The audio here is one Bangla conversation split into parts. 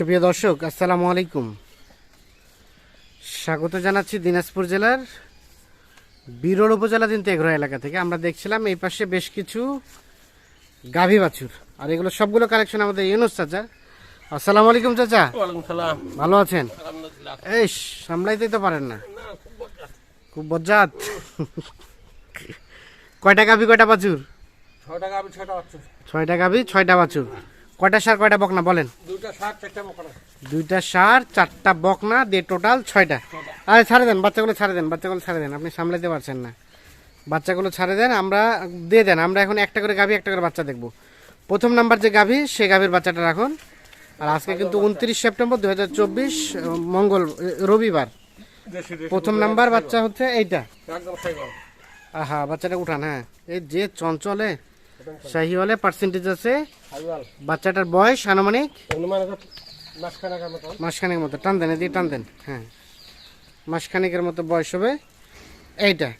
সুপ্রিয় দর্শক আসসালামু আলাইকুম। স্বাগত জানাচ্ছি দিনাজপুর জেলার বিরল উপজেলাধীন তেঘরা এলাকা থেকে। আমরা দেখছিলাম এই পাশে বেশ কিছু গাভী বাছুর আর এগুলো সবগুলো কালেকশন আমাদের ইউনুস চাচা। আসসালামু আলাইকুম চাচা। ভালো আছেন? এই সামলাইতেই তো পারেন না। খুব বজ্জাত। কয়টা গাভী কয়টা বাছুর? ছয় টাকা আমি ছয়টা হচ্ছে ছয়টা গাভী ছয়টা বাছুর। কয়টা সার কয়টা বকনা বলেন? দুইটা সার চারটা বকনা। দিয়ে টোটাল ছয়টা। আরে ছাড়ে দেন বাচ্চাগুলো ছাড়ে দেন বাচ্চাগুলো ছাড়ে দেন আপনি সামলাতে পারছেন না। বাচ্চাগুলো ছাড়ে দেন আমরা দিয়ে দেন আমরা এখন একটা করে গাভী একটা করে বাচ্চা দেখব। প্রথম নাম্বার যে গাভী সেই গাভীর বাচ্চাটা রাখুন। আর আজকে কিন্তু উনত্রিশ সেপ্টেম্বর দু হাজার চব্বিশ মঙ্গল রবিবার। প্রথম নাম্বার বাচ্চা হচ্ছে এইটা। আহা বাচ্চাটা উঠান হ্যাঁ। এই যে চঞ্চলে শাহিওয়ালে পার্সেন্টেজ আছে বাচ্চাটার বয়স আনুমানিক মাসখানেকের মতো। টান দেন এদিকে টান দেন। হ্যাঁ। মাসখানেকের মতো বয়স হবে। এইটা।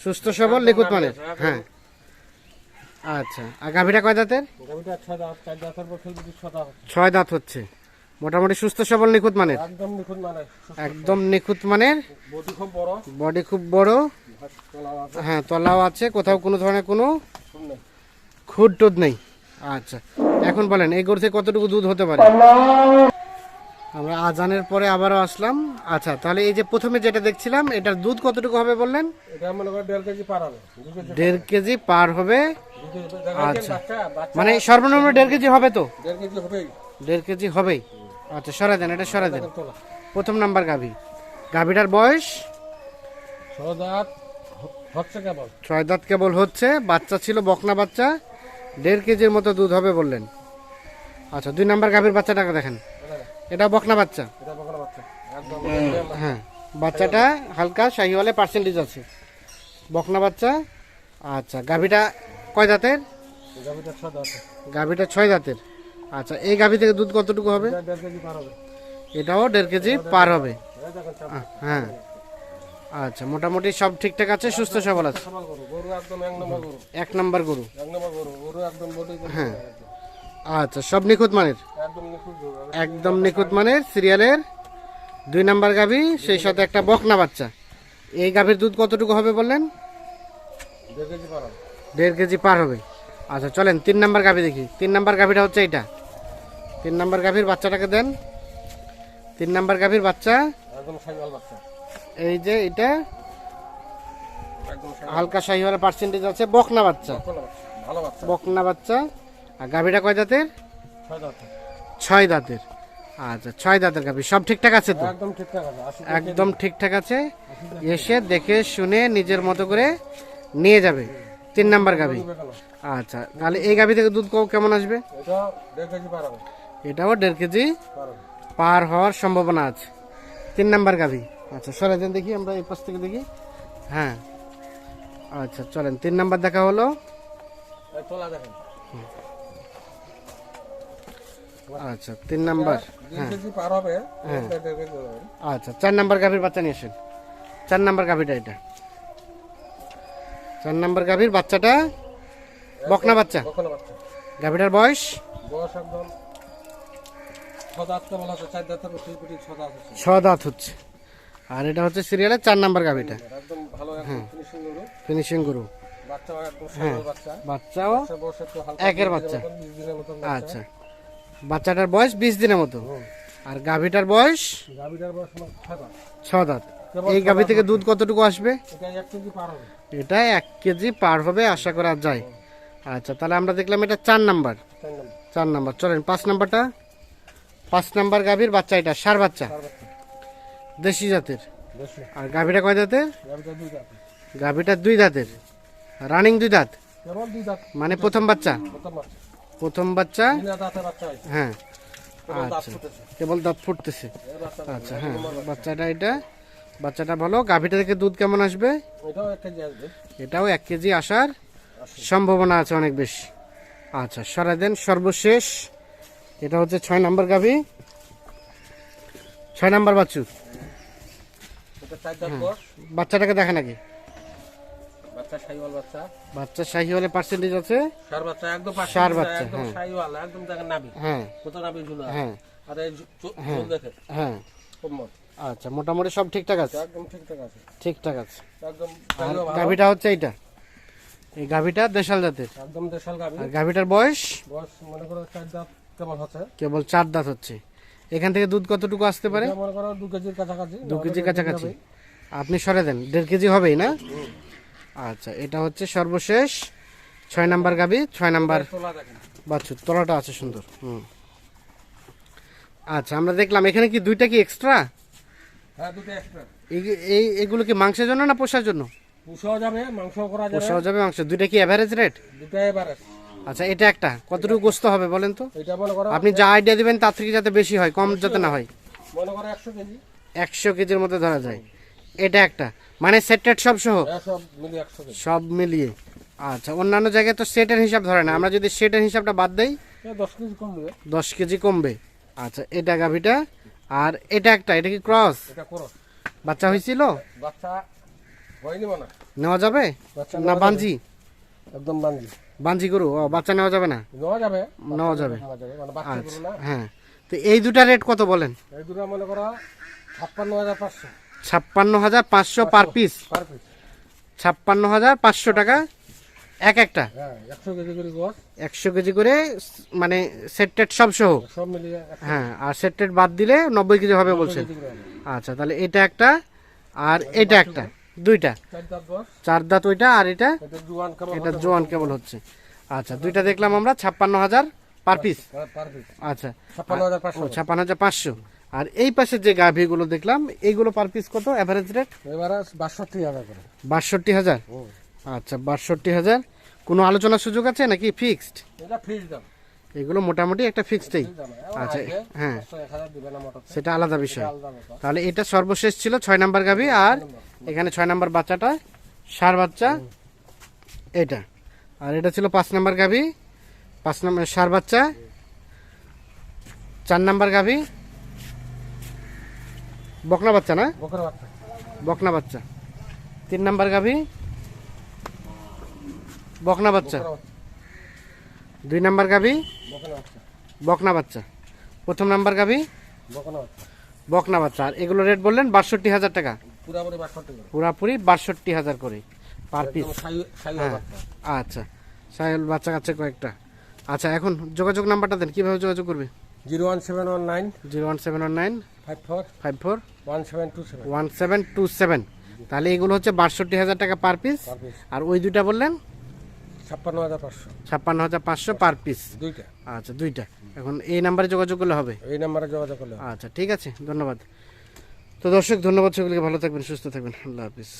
সুস্থ সবল লিকুত মানের। হ্যাঁ। আচ্ছা। আর গাভীটা কয় দাঁতের? ছয় দাঁত হচ্ছে। মোটামুটি সুস্থ সবল নিখুঁত মানের। একদম নিখুঁত মানে মানের। বডি খুব বড়। হ্যাঁ তলাও আছে। কোথাও কোনো ধরনের কোনো খুদ টুদ নেই। আচ্ছা এখন বলেন এই গরু থেকে কতটুকু দুধ হতে পারে? আমরা আজানের পরে আবারও আসলাম। আচ্ছা তাহলে এই যে প্রথমে যেটা দেখছিলাম এটার দুধ কতটুকু হবে বললেন? দেড় কেজি পার হবে। আচ্ছা। মানে সর্বনিম্ন দেড় কেজি হবে তো? দেড় কেজি হবেই। দেড় কেজি হবেই। আচ্ছা সরাই দেন এটা সরাই দেন। প্রথম নাম্বার গাভী। গাভীটার বয়স? ছ দাঁত কেবল। ছয় দাঁত কেবল হচ্ছে বাচ্চা ছিল বকনা বাচ্চা। দেড় কেজির মতো দুধ হবে বললেন। আচ্ছা দুই নাম্বার গাভীর বাচ্চাটাকে দেখেন। এটা বকনা বাচ্চা। হ্যাঁ বাচ্চাটা হালকা শাহিওয়ালে পার্সেন্টেজ আছে। বকনা বাচ্চা আচ্ছা গাভীটা কয় দাঁতের? গাভীটা ছয় দাঁতের। আচ্ছা এই গাভী থেকে দুধ কতটুকু হবে? এটাও দেড় কেজি পার হবে। হ্যাঁ। আচ্ছা মোটামুটি সব ঠিকঠাক আছে সুস্থ সবল আছে? এক নম্বর গরু। হ্যাঁ। আচ্ছা সব নিখুঁত মানের? একদম নিখুঁত মানের সিরিয়ালের দুই নাম্বার গাভী সেই সাথে একটা বকনা বাচ্চা। এই গাভীর দুধ কতটুকু হবে বললেন? দেড় কেজি পার হবে। দেড় কেজি পার হবে। আচ্ছা চলেন তিন নাম্বার গাভী দেখি। তিন নাম্বার গাভীটা হচ্ছে এইটা। তিন নাম্বার গাভীর বাচ্চাটাকে দেন। তিন নাম্বার গাভীর বাচ্চা একদম বাচ্চা। এই যে এটা হালকা শাহিওয়ালা পার্সেন্টেজ আছে বকনা বাচ্চা। ভালো বাচ্চা। বকনা বাচ্চা। আর গাভীটা কয় দাঁতের? ছয় দাঁত দাঁতের। আচ্ছা ছয় দাঁতের গাভী। সব ঠিকঠাক আছে তো? একদম ঠিকঠাক আছে একদম ঠিকঠাক আছে? এসে দেখে শুনে নিজের মতো করে নিয়ে যাবে। তিন নাম্বার গাভী। আচ্ছা তাহলে এই গাভী থেকে দুধ কেমন আসবে? এটাও দেড় কেজি পার পার হওয়ার সম্ভাবনা আছে। তিন নাম্বার গাভী। আচ্ছা সরে দেন দেখি আমরা এই পাশ থেকে দেখি। হ্যাঁ। আচ্ছা চলেন তিন নাম্বার দেখা হলো। আচ্ছা তিন নাম্বার কেজি হবে আচ্ছা চার নাম্বার গাভীর বাচ্চা নিয়ে আসেন। চার নাম্বার গাভীটা এটা। চার নাম্বার গাভীর বাচ্চাটা বকনা বাচ্চা। গাভীটার বয়স? ছ দাঁত হচ্ছে। আর এটা হচ্ছে সিরিয়ালের চার নাম্বার গাভীটা একদম ভালো ফিনিশিং গরু। ফিনিশিং গরু। বাচ্চা বাচ্চাও একের বাচ্চা। আচ্ছা। বাচ্চাটার বয়স বিশ দিনের মতো। আর গাভীটার বয়স ছ দাঁত। এই গাভী থেকে দুধ কতটুকু আসবে? এটা এক কেজি পার হবে। আশা করা যায়। আচ্ছা তাহলে আমরা দেখলাম এটা চার নাম্বার। চার নাম্বার। চলেন পাঁচ নাম্বারটা। পাঁচ নাম্বার গাভীর বাচ্চা এটা সার বাচ্চা। দেশি জাতের? আর গাভীটা কয় দাঁতের গাভিটা দুই দাঁতের রানিং দুই দাঁত? মানে প্রথম বাচ্চা? প্রথম বাচ্চা। হ্যাঁ। আচ্ছা। কেবল দাঁত ফুটতেছে। আচ্ছা হ্যাঁ। বাচ্চাটা এটা। বাচ্চাটা ভালো। গাভীটা থেকে দুধ কেমন আসবে? এটাও এক কেজি আসবে। এটাও এক কেজি আসার সম্ভাবনা আছে অনেক বেশি। আচ্ছা সরাই দেন সর্বশেষ। এটা হচ্ছে ছয় নম্বর গাভী। ছয় নম্বর বাচ্চু এটা চার দাঁত বয়স বাচ্চাটাকে দেখে নাকি? বাচ্চা বাচ্চা শাহিওয়াল বাচ্চা। বাচ্চা শাহিওয়ালে পার্সেন্টেজ আছে? সার বাচ্চা একদম ষাঁড় বাচ্চা, একদম হ্যাঁ। শাহিওয়াল একদম দেখেন নাবি। হ্যাঁ। কত নাবি ঝুলা। হ্যাঁ। আর এই হ্যাঁ। আচ্ছা মোটামুটি সব ঠিকঠাক আছে? একদম ঠিকঠাক আছে। ঠিকঠাক আছে। একদম। গাভিটা হচ্ছে এইটা। এই গাভিটা দেশাল জাতের। একদম দেশাল গাভিটার বয়স? বয়স মনে করো চার দাঁত হচ্ছে। কেবল চার দাঁত হচ্ছে। এখান থেকে দুধ কতটুকু আসতে পারে? মনে করো দু কেজির কাছাকাছি। দু আপনি সরে দেন দেড় কেজি হবেই না? আচ্ছা এটা হচ্ছে সর্বশেষ। ছয় নাম্বার গাভি ছয় নাম্বার বাছুর তলাটা আছে সুন্দর হুম। আচ্ছা আমরা দেখলাম এখানে কি দুইটা কি এক্সট্রা হ্যাঁ এই এগুলো কি মাংসের জন্য না পোষার জন্য? পুষাও যাবে মাংস করা যাবে। পোষাও যাবে মাংস দুইটা কি অ্যাভারেজ রেট দুটো আচ্ছা এটা একটা। কতটুকু গোস্ত হবে বলেন তো? আপনি যা আইডিয়া দিবেন তার থেকে যাতে বেশি হয় কম যাতে না হয়। একশো কেজি। একশো কেজির মধ্যে ধরা যায়। এটা একটা। মানে সেট টেট সব সহ? হ্যাঁ সব মিলিয়ে আচ্ছা অন্যান্য জায়গায় তো সেটের হিসাব ধরে না। আমরা যদি সেটের হিসাবটা বাদ দেই দশ কেজি কম দেবে দশ কেজি কমবে। আচ্ছা এটা গাভিটা। আর এটা একটা এটা কি ক্রস বাচ্চা হয়েছিল? হয়। নেওয়া যাবে? না। বাঞ্জি একদম বান্দি। বাঞ্জি গরু? ও বাচ্চা নেওয়া যাবে না? নেওয়া যাবে নেওয়া যাবে। মানে আচ্ছা। হ্যাঁ। তো এই দুটা রেট কত বলেন? এই দুটো মনে করো ছাপ্পান্ন হাজার পাঁচশো। ছাপ্পান্ন হাজার পাঁচশো পার পিস? Per piece. ছাপ্পান্ন হাজার পাঁচশো টাকা এক একটা? হ্যাঁ একশো কেজি করে মানে সেট টেট সব সহ? হ্যাঁ আর সেট টেট বাদ দিলে নব্বই কেজি হবে বলছেন। আচ্ছা তাহলে এটা একটা আর এটা একটা। দুইটা? চার দাঁত ওইটা আর এটা? এটা জুয়ান কেবল হচ্ছে। আচ্ছা দুইটা দেখলাম আমরা ছাপ্পান্ন হাজার পার পিস আচ্ছা ছাপ্পান্ন হাজার পাঁচশো। আর এই পাশে যে গাভিগুলো দেখলাম এইগুলো পার পিস কত অ্যাভারেজ রেট বাষট্টি হাজার বাষট্টি হাজার? আচ্ছা বাষট্টি হাজার। কোনো আলোচনার সুযোগ আছে নাকি ফিক্সড এটা ফ্রিজ দাম। এগুলো মোটামুটি একটা ফিক্সডই আচ্ছা, হ্যাঁ। সেটা আলাদা বিষয়। তাহলে এটা সর্বশেষ ছিল ছয় নাম্বার গাভি আর এখানে ছয় নাম্বার বাচ্চাটা সার বাচ্চা এটা। আর এটা ছিল পাঁচ নাম্বার গাভি পাঁচ নাম্বার সার বাচ্চা চার নাম্বার গাভি বকনা বাচ্চা না? বকনা বাচ্চা। তিন নাম্বার গাভি বকনা বাচ্চা। দুই নাম্বার গাভি বকনা বাচ্চা। প্রথম নাম্বার গাভি বকনা বাচ্চা। আর এগুলো রেট বললেন বাষট্টি হাজার টাকা। পুরাপুরি বাষট্টি হাজার করে পার পিস। হ্যাঁ। আচ্ছা। সাহেল বাচ্চা কাচ্চা কয়েকটা। আচ্ছা এখন যোগাযোগ নাম্বারটা দেন। কীভাবে যোগাযোগ করবে? Zero one seven one nine zero one seven one nine five four five four one seven two seven. One seven two seven. তাহলে এগুলো হচ্ছে বাষট্টি হাজার টাকা পার পিস। আর ওই দুইটা বললেন? ছাপ্পান্ন হাজার পাঁচশো। ছাপ্পান্ন হাজার পাঁচশো পার পিস দুইটা। আচ্ছা দুইটা। এখন এই নাম্বারে যোগাযোগ করলে হবে? এই নাম্বারে যোগাযোগ করলে আচ্ছা ঠিক আছে ধন্যবাদ। তো দর্শক ধন্যবাদ সকলকে ভালো থাকবেন সুস্থ থাকবেন। আল্লাহ হাফিজ।